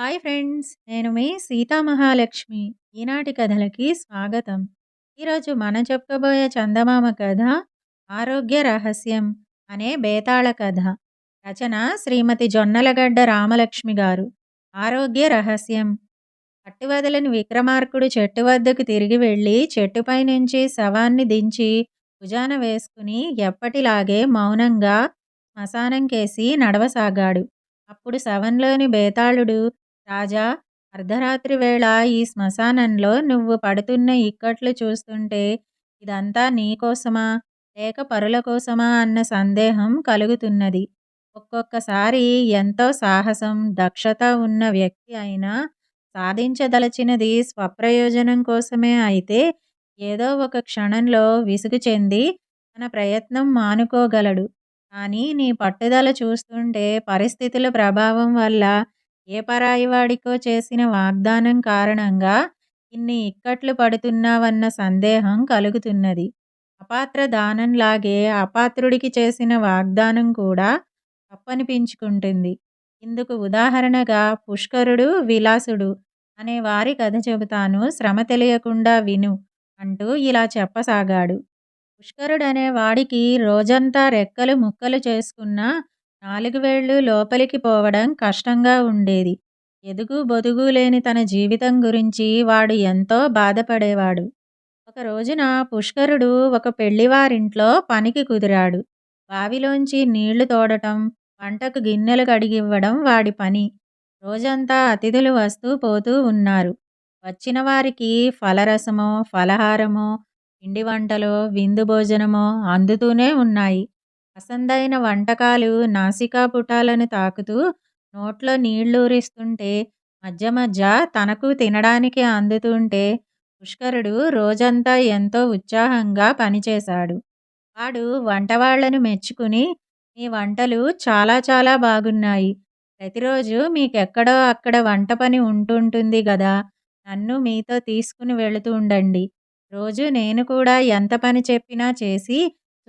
Hi friends నేను మీ సీతామహాలక్ష్మి ఈనాటి కథలకి స్వాగతం. ఈరోజు మనం చెప్పుకోబోయే చందమామ కథ ఆరోగ్య రహస్యం అనే బేతాళ కథ. రచన శ్రీమతి జొన్నలగడ్డ రామలక్ష్మి గారు. ఆరోగ్య రహస్యం. పట్టువదలని విక్రమార్కుడు చెట్టు వద్దకు తిరిగి వెళ్ళి చెట్టుపై నుంచి శవాన్ని దించి భుజాన వేసుకుని ఎప్పటిలాగే మౌనంగా శ్మశానం కేసి నడవసాగాడు. అప్పుడు శవంలోని బేతాళుడు రాజా అర్ధరాత్రి వేళ ఈ శ్మశానంలో నువ్వు పడుతున్న ఇక్కట్లు చూస్తుంటే ఇదంతా నీకోసమా లేక పరుల కోసమా? అన్న సందేహం కలుగుతున్నది. ఒక్కొక్కసారి ఎంతో సాహసం దక్షత ఉన్న వ్యక్తి అయినా సాధించదలచినది స్వప్రయోజనం కోసమే అయితే ఏదో ఒక క్షణంలో విసుగు చెంది తన ప్రయత్నం మానుకోగలడు. కానీ నీ పట్టుదల చూస్తుంటే పరిస్థితుల ప్రభావం వల్ల ఏ పరాయివాడికో చేసిన వాగ్దానం కారణంగా ఇన్ని ఇక్కట్లు పడుతున్నావన్న సందేహం కలుగుతున్నది. అపాత్ర దానంలాగే అపాత్రుడికి చేసిన వాగ్దానం కూడా తప్పనిపించుకుంటుంది. ఇందుకు ఉదాహరణగా పుష్కరుడు విలాసుడు అనే వారి కథ చెబుతాను. శ్రమ తెలియకుండా విను అంటూ ఇలా చెప్పసాగాడు. పుష్కరుడనే వాడికి రోజంతా రెక్కలు ముక్కలు చేసుకున్న నాలుగు వేళ్ళు లోపలికి పోవడం కష్టంగా ఉండేది. ఎదుగు బొదుగు లేని తన జీవితం గురించి వాడు ఎంతో బాధపడేవాడు. ఒక రోజున పుష్కరుడు ఒక పెళ్ళివారింట్లో పనికి కుదిరాడు. బావిలోంచి నీళ్ళు తోడటం వంటకు గిన్నెలు కడిగివ్వడం వాడి పని. రోజంతా అతిథులు వస్తూ పోతూ ఉన్నారు. వచ్చిన వారికి ఫలరసమో ఫలహారమో పిండి వంటలో విందు భోజనమో అందుతూనే ఉన్నాయి. అసందైన వంటకాలు నాసికా పుటాలను తాకుతూ నోట్లో నీళ్ళూరిస్తుంటే మధ్య మధ్య తనకు తినడానికి అందుతుంటే పుష్కరుడు రోజంతా ఎంతో ఉత్సాహంగా పనిచేశాడు. వాడు వంటవాళ్ళను మెచ్చుకుని మీ వంటలు చాలా చాలా బాగున్నాయి. ప్రతిరోజు మీకెక్కడో అక్కడ వంట పని ఉంటుంటుంది గదా నన్ను మీతో తీసుకుని వెళుతూ ఉండండి. రోజు నేను కూడా ఎంత పని చెప్పినా చేసి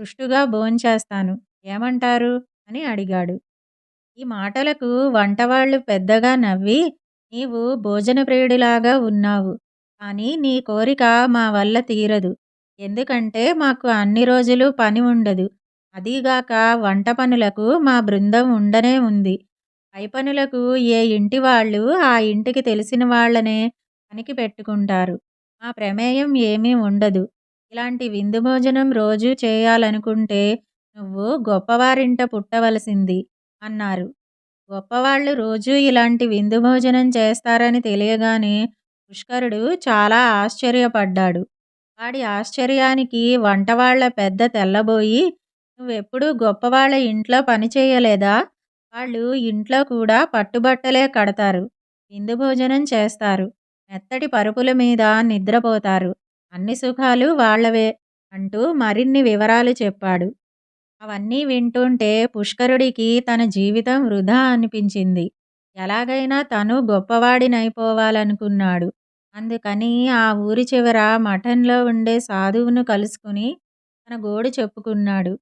సుష్టుగా భోంచేస్తాను ఏమంటారు? అని అడిగాడు. ఈ మాటలకు వంటవాళ్ళు పెద్దగా నవ్వి నీవు భోజన ప్రియుడిలాగా ఉన్నావు కానీ నీ కోరిక మా వల్ల తీరదు. ఎందుకంటే మాకు అన్ని రోజులు పని ఉండదు. అదీగాక వంట పనులకు మా బృందం ఉండనే ఉంది. పై పనులకు ఏ ఇంటి వాళ్ళు ఆ ఇంటికి తెలిసిన వాళ్ళనే పనికి పెట్టుకుంటారు. మా ప్రమేయం ఏమీ ఉండదు. ఇలాంటి విందు భోజనం రోజు చేయాలనుకుంటే నువ్వు గొప్పవారింట పుట్టవలసింది అన్నారు. గొప్పవాళ్ళు రోజూ ఇలాంటి విందు భోజనం చేస్తారని తెలియగానే పుష్కరుడు చాలా ఆశ్చర్యపడ్డాడు. వాడి ఆశ్చర్యానికి వంటవాళ్ళ పెద్ద తెల్లబోయి నువ్వెప్పుడు గొప్పవాళ్ళ ఇంట్లో పని చేయలేదా? వాళ్ళు ఇంట్లో కూడా పట్టుబట్టలే కడతారు. విందు భోజనం చేస్తారు. మెత్తటి పరుపుల మీద నిద్రపోతారు. అన్ని సుఖాలు వాళ్ళవే అంటూ మరిన్ని వివరాలు చెప్పాడు. అవన్నీ వింటుంటే పుష్కరుడికి తన జీవితం వృధా అనిపించింది. ఎలాగైనా తను గొప్పవాడినైపోవాలనుకున్నాడు. అందుకని ఆ ఊరి చివర మఠంలో ఉండే సాధువును కలుసుకుని తన గోడు చెప్పుకున్నాడు.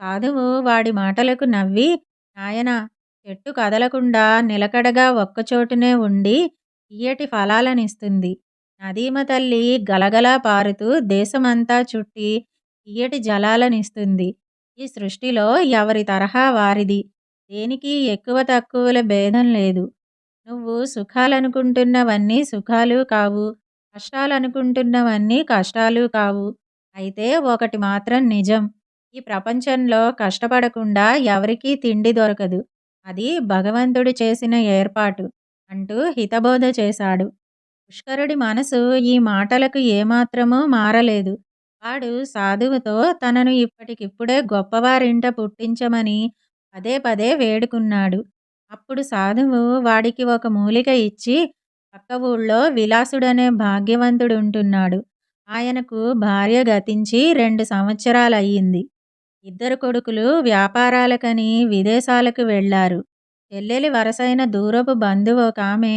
సాధువు వాడి మాటలకు నవ్వి నాయన చెట్టు కదలకుండా నిలకడగా ఒక్కచోటునే ఉండి ఇయ్యటి ఫలాలనిస్తుంది. నదీమ తల్లి గలగలా పారుతూ దేశమంతా చుట్టి ఇయ్యటి జలాలనిస్తుంది. ఈ సృష్టిలో ఎవరి తరహా వారిది? దేనికి ఎక్కువ తక్కువల భేదం లేదు. నువ్వు సుఖాలనుకుంటున్నవన్నీ సుఖాలు కావు. కష్టాలనుకుంటున్నవన్నీ కష్టాలు కావు. అయితే ఒకటి మాత్రం నిజం. ఈ ప్రపంచంలో కష్టపడకుండా ఎవరికీ తిండి దొరకదు. అది భగవంతుడు చేసిన ఏర్పాటు అంటూ హితబోధ చేశాడు. పుష్కరుడి మనసు ఈ మాటలకు ఏమాత్రమూ మారలేదు. వాడు సాధువుతో తనను ఇప్పటికిప్పుడే గొప్పవారింట పుట్టించమని పదే పదే వేడుకున్నాడు. అప్పుడు సాధువు వాడికి ఒక మూలిక ఇచ్చి పక్క ఊళ్ళో విలాసుడనే భాగ్యవంతుడు ఉంటున్నాడు ఆయనకు భార్య గతించి రెండు సంవత్సరాలయ్యింది. ఇద్దరు కొడుకులు వ్యాపారాలకని విదేశాలకు వెళ్ళారు చెల్లెలి వరసైన దూరపు బంధువు ఒక ఆమె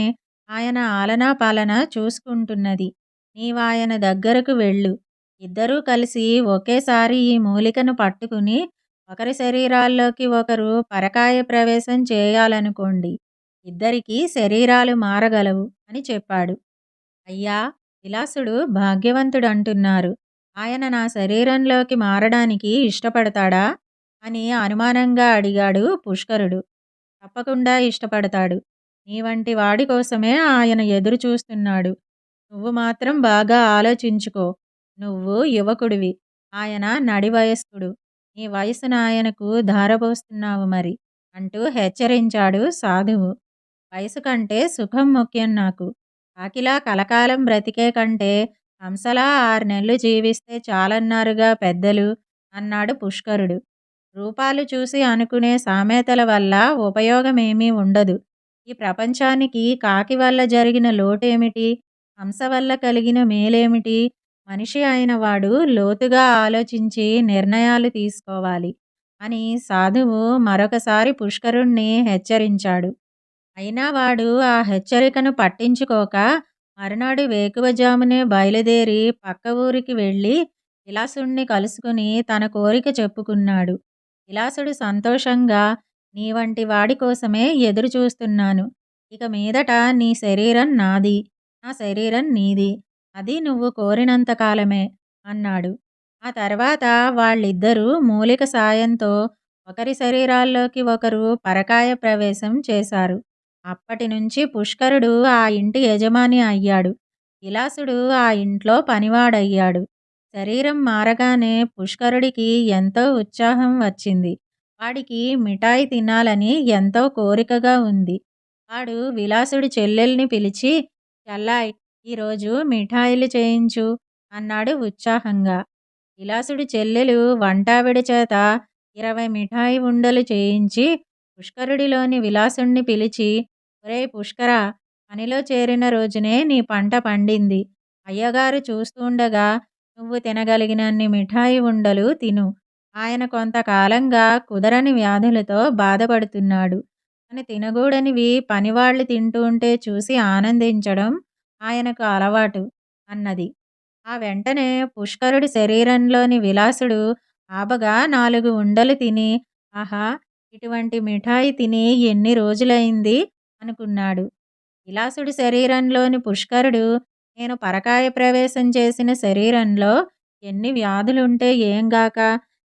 ఆయన ఆలనా పాలన చూసుకుంటున్నది. నీవాయన దగ్గరకు వెళ్ళు. ఇద్దరూ కలిసి ఒకేసారి ఈ మూలికను పట్టుకుని ఒకరి శరీరాల్లోకి ఒకరు పరకాయ ప్రవేశం చేయాలనుకోండి. ఇద్దరికీ శరీరాలు మారగలవు అని చెప్పాడు. అయ్యా విలాసుడు భాగ్యవంతుడు అంటున్నారు ఆయన నా శరీరంలోకి మారడానికి ఇష్టపడతాడా? అని అనుమానంగా అడిగాడు పుష్కరుడు. తప్పకుండా ఇష్టపడతాడు. నీ వంటి వాడి కోసమే ఆయన ఎదురు చూస్తున్నాడు. నువ్వు మాత్రం బాగా ఆలోచించుకో. నువ్వు యువకుడివి. ఆయన నడి వయస్కుడు. నీ వయసును ఆయనకు ధారపోస్తున్నావు మరి అంటూ హెచ్చరించాడు సాధువు. వయసు కంటే సుఖం ముఖ్యం నాకు. కాకిలా కలకాలం బ్రతికే కంటే హంసలా ఆరు నెలలు జీవిస్తే చాలన్నారుగా పెద్దలు అన్నాడు పుష్కరుడు. రూపాలు చూసి అనుకునే సామెతల వల్ల ఉపయోగమేమీ ఉండదు. ఈ ప్రపంచానికి కాకి వల్ల జరిగిన లోటేమిటి? హంస వల్ల కలిగిన మేలేమిటి? మనిషి అయిన వాడు లోతుగా ఆలోచించి నిర్ణయాలు తీసుకోవాలి అని సాధువు మరొకసారి పుష్కరుణ్ణి హెచ్చరించాడు. అయినా వాడు ఆ హెచ్చరికను పట్టించుకోక మరునాడు వేకువజామునే బయలుదేరి పక్క ఊరికి వెళ్ళి విలాసుణ్ణి కలుసుకుని తన కోరిక చెప్పుకున్నాడు. విలాసుడు సంతోషంగా నీ వంటి వాడి కోసమే ఎదురు చూస్తున్నాను. ఇక మీదట నీ శరీరం నాది. నా శరీరం నీది. అది నువ్వు కోరినంత కాలమే అన్నాడు. ఆ తర్వాత వాళ్ళిద్దరూ మూలిక సాయంతో ఒకరి శరీరాల్లోకి ఒకరు పరకాయ ప్రవేశం చేశారు. అప్పటి నుంచి పుష్కరుడు ఆ ఇంటి యజమాని అయ్యాడు. విలాసుడు ఆ ఇంట్లో పనివాడయ్యాడు. శరీరం మారగానే పుష్కరుడికి ఎంతో ఉత్సాహం వచ్చింది. వాడికి మిఠాయి తినాలని ఎంతో కోరికగా ఉంది. వాడు విలాసుడి చెల్లెల్ని పిలిచి చల్లాయ్ ఈరోజు మిఠాయిలు చేయించు అన్నాడు ఉత్సాహంగా. విలాసుడి చెల్లెలు వంటావిడ చేత ఇరవై మిఠాయి ఉండలు చేయించి పుష్కరుడిలోని విలాసుణ్ణి పిలిచి ఒరే పుష్కర పనిలో చేరిన రోజునే నీ పంట పండింది. అయ్యగారు చూస్తుండగా నువ్వు తినగలిగినన్ని మిఠాయి ఉండలు తిను. ఆయన కొంతకాలంగా కుదరని వ్యాధులతో బాధపడుతున్నాడు. అని తినగూడనివి పనివాళ్ళు తింటుంటే చూసి ఆనందించడం ఆయనకు అలవాటు అన్నది. ఆ వెంటనే పుష్కరుడి శరీరంలోని విలాసుడు ఆబగా నాలుగు ఉండలు తిని ఆహా ఇటువంటి మిఠాయి తిని ఎన్ని రోజులైంది? అనుకున్నాడు. విలాసుడి శరీరంలోని పుష్కరుడు నేను పరకాయ ప్రవేశం చేసిన శరీరంలో ఎన్ని వ్యాధులుంటే ఏంగాక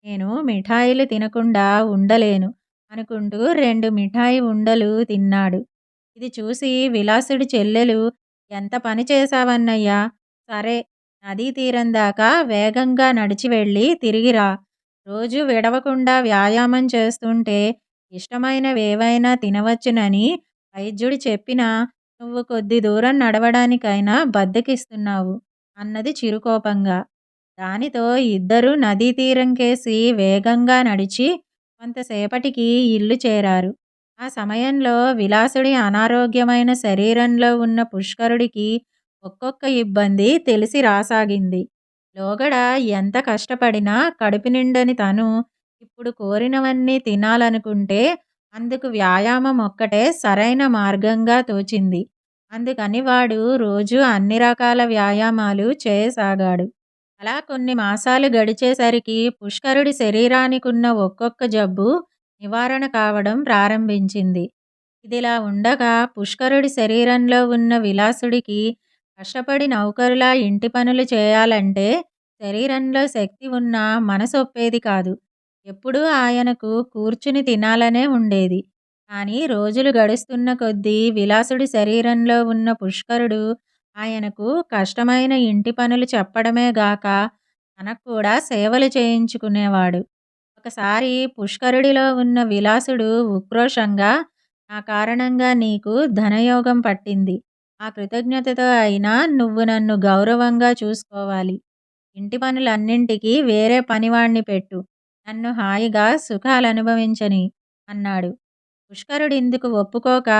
నేను మిఠాయిలు తినకుండా ఉండలేను అనుకుంటూ రెండు మిఠాయి ఉండలు తిన్నాడు. ఇది చూసి విలాసుడి చెల్లెలు ఎంత పని చేశావన్నయ్యా? సరే నదీ తీరం దాకా వేగంగా నడిచి వెళ్ళి తిరిగిరా రోజు విడవకుండా వ్యాయామం చేస్తుంటే ఇష్టమైనవేవైనా తినవచ్చునని వైద్యుడు చెప్పినా నువ్వు కొద్ది దూరం నడవడానికైనా బద్దకిస్తున్నావు అన్నది చిరుకోపంగా. దానితో ఇద్దరూ నదీ తీరం కేసి వేగంగా నడిచి కొంతసేపటికి ఇల్లు చేరారు. ఆ సమయంలో విలాసుడి అనారోగ్యమైన శరీరంలో ఉన్న పుష్కరుడికి ఒక్కొక్క ఇబ్బంది తెలిసి రాసాగింది. లోగడ ఎంత కష్టపడినా కడుపు నిండని తను ఇప్పుడు కోరినవన్నీ తినాలనుకుంటే అందుకు వ్యాయామం ఒక్కటే సరైన మార్గంగా తోచింది. అందుకని వాడు రోజు అన్ని రకాల వ్యాయామాలు చేయసాగాడు. అలా కొన్ని మాసాలు గడిచేసరికి పుష్కరుడి శరీరానికున్న ఒక్కొక్క జబ్బు నివారణ కావడం ప్రారంభించింది. ఇదిలా ఉండగా పుష్కరుడి శరీరంలో ఉన్న విలాసుడికి కష్టపడి నౌకరులా ఇంటి పనులు చేయాలంటే శరీరంలో శక్తి ఉన్న మనసొప్పేది కాదు. ఎప్పుడూ ఆయనకు కూర్చుని తినాలనే ఉండేది. కానీ రోజులు గడుస్తున్న కొద్దీ విలాసుడి శరీరంలో ఉన్న పుష్కరుడు ఆయనకు కష్టమైన ఇంటి పనులు చెప్పడమే గాక తనకు కూడా సేవలు చేయించుకునేవాడు. ఒకసారి పుష్కరుడిలో ఉన్న విలాసుడు ఉక్రోషంగా నా కారణంగా నీకు ధనయోగం పట్టింది. ఆ కృతజ్ఞతతో అయినా నువ్వు నన్ను గౌరవంగా చూసుకోవాలి. ఇంటి పనులన్నింటికీ వేరే పనివాణ్ణి పెట్టు. నన్ను హాయిగా సుఖాలు అనుభవించని అన్నాడు. పుష్కరుడు ఇందుకు ఒప్పుకోక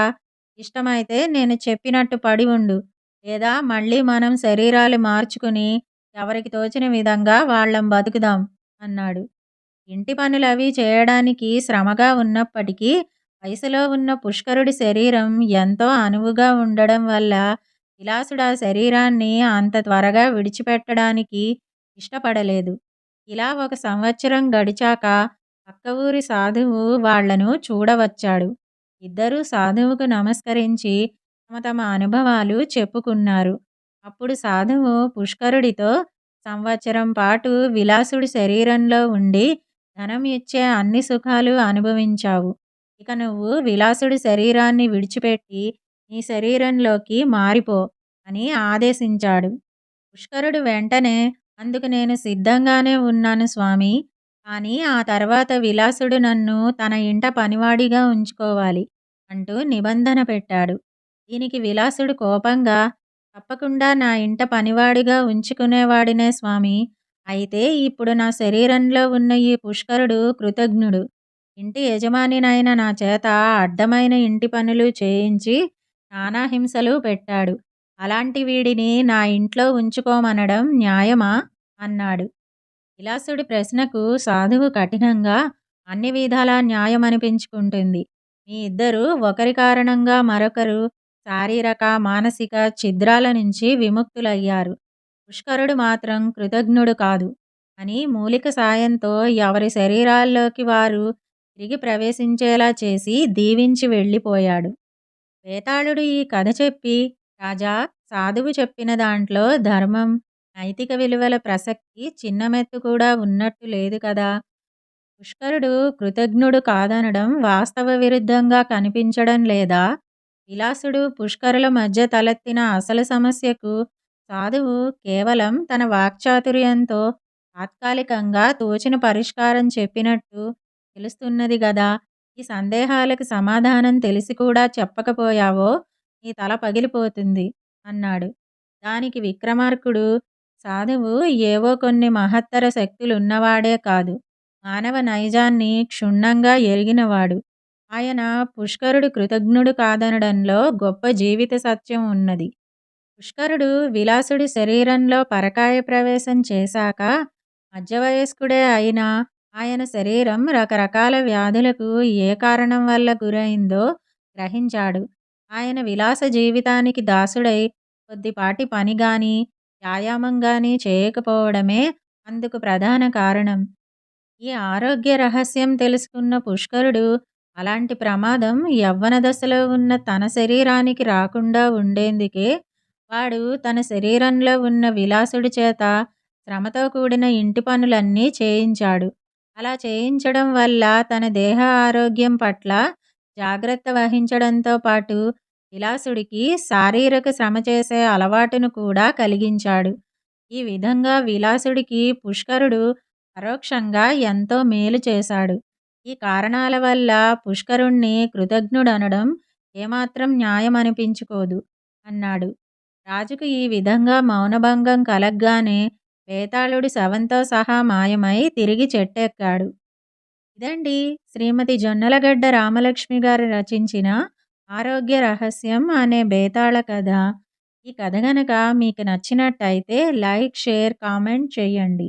ఇష్టమైతే నేను చెప్పినట్టు పడి ఉండు. లేదా మళ్ళీ మనం శరీరాలు మార్చుకుని ఎవరికి తోచిన విధంగా వాళ్ళం బతుకుదాం అన్నాడు. ఇంటి పనులు అవి చేయడానికి శ్రమగా ఉన్నప్పటికీ వయసులో ఉన్న పుష్కరుడి శరీరం ఎంతో అనువుగా ఉండడం వల్ల విలాసుడు ఆ శరీరాన్ని అంత త్వరగా విడిచిపెట్టడానికి ఇష్టపడలేదు. ఇలా ఒక సంవత్సరం గడిచాక పక్క ఊరి సాధువు వాళ్ళను చూడవచ్చాడు. ఇద్దరూ సాధువుకు నమస్కరించి తమ తమ అనుభవాలు చెప్పుకున్నారు. అప్పుడు సాధువు పుష్కరుడితో సంవత్సరం పాటు విలాసుడి శరీరంలో ఉండి ధనం ఇచ్చే అన్ని సుఖాలు అనుభవించావు. ఇక నువ్వు విలాసుడి శరీరాన్ని విడిచిపెట్టి నీ శరీరంలోకి మారిపో అని ఆదేశించాడు. పుష్కరుడు వెంటనే అందుకు నేను సిద్ధంగానే ఉన్నాను స్వామి కానీ ఆ తర్వాత విలాసుడు నన్ను తన ఇంట పనివాడిగా ఉంచుకోవాలి అంటూ నిబంధన పెట్టాడు. దీనికి విలాసుడు కోపంగా తప్పకుండా నా ఇంట పనివాడిగా ఉంచుకునేవాడినే స్వామి. అయితే ఇప్పుడు నా శరీరంలో ఉన్న ఈ పుష్కరుడు కృతజ్ఞుడు. ఇంటి యజమానినైన నా చేత అడ్డమైన ఇంటి పనులు చేయించి నానా హింసలు పెట్టాడు. అలాంటి వీడిని నా ఇంట్లో ఉంచుకోమనడం న్యాయమా అన్నాడు. విలాసుడి ప్రశ్నకు సాధువు కఠినంగా అన్ని విధాలా న్యాయమనిపించుకుంటుంది. మీ ఇద్దరు ఒకరి కారణంగా మరొకరు శారీరక మానసిక ఛిద్రాల నుంచి విముక్తులయ్యారు. పుష్కరుడు మాత్రం కృతజ్ఞుడు కాదు అని మూలిక సాయంతో ఎవరి శరీరాల్లోకి వారు తిరిగి ప్రవేశించేలా చేసి దీవించి వెళ్ళిపోయాడు. వేతాళుడు ఈ కథ చెప్పి రాజా సాధువు చెప్పిన దాంట్లో ధర్మం నైతిక విలువల ప్రసక్తి చిన్నమెత్తు కూడా ఉన్నట్టు లేదు కదా. పుష్కరుడు కృతజ్ఞుడు కాదనడం వాస్తవ విరుద్ధంగా కనిపించడం లేదా? విలాసుడు పుష్కరుల మధ్య తలెత్తిన అసలు సమస్యకు సాధువు కేవలం తన వాక్చాతుర్యంతో తాత్కాలికంగా తోచిన పరిష్కారం చెప్పినట్టు తెలుస్తున్నది గదా. ఈ సందేహాలకు సమాధానం తెలిసి కూడా చెప్పకపోయావో నీ తల పగిలిపోతుంది అన్నాడు. దానికి విక్రమార్కుడు సాధువు ఏవో కొన్ని మహత్తర శక్తులున్నవాడే కాదు. మానవ నైజాన్ని క్షుణ్ణంగా ఎరిగినవాడు. ఆయన పుష్కరుడు కృతజ్ఞుడు కాదనడంలో గొప్ప జీవిత సత్యం ఉన్నది. పుష్కరుడు విలాసుడి శరీరంలో పరకాయ ప్రవేశం చేశాక మధ్యవయస్కుడే అయినా ఆయన శరీరం రకరకాల వ్యాధులకు ఏ కారణం వల్ల గురైందో గ్రహించాడు. ఆయన విలాస జీవితానికి దాసుడై కొద్దిపాటి పని గాని వ్యాయామం గాని చేయకపోవడమే అందుకు ప్రధాన కారణం. ఈ ఆరోగ్య రహస్యం తెలుసుకున్న పుష్కరుడు అలాంటి ప్రమాదం యవ్వన దశలో ఉన్న తన శరీరానికి రాకుండా ఉండేందుకే వాడు తన శరీరంలో ఉన్న విలాసుడి చేత శ్రమతో కూడిన ఇంటి పనులన్నీ చేయించాడు. అలా చేయించడం వల్ల తన దేహ ఆరోగ్యం పట్ల జాగ్రత్త వహించడంతో పాటు విలాసుడికి శారీరక శ్రమ చేసే అలవాటును కూడా కలిగించాడు. ఈ విధంగా విలాసుడికి పుష్కరుడు పరోక్షంగా ఎంతో మేలు చేశాడు. ఈ కారణాల వల్ల పుష్కరుణ్ణి కృతజ్ఞుడనడం ఏమాత్రం న్యాయమనిపించుకోదు అన్నాడు. రాజుకు ఈ విధంగా మౌనభంగం కలగ్గానే వేతాళుడి శవంతో సహా మాయమై తిరిగి చెట్టెక్కాడు. ఇదండి శ్రీమతి జొన్నలగడ్డ రామలక్ష్మి గారు రచించిన ఆరోగ్య రహస్యం అనే బేతాళ కథ. ఈ కథ గనక మీకు నచ్చినట్టయితే లైక్ షేర్ కామెంట్ చేయండి.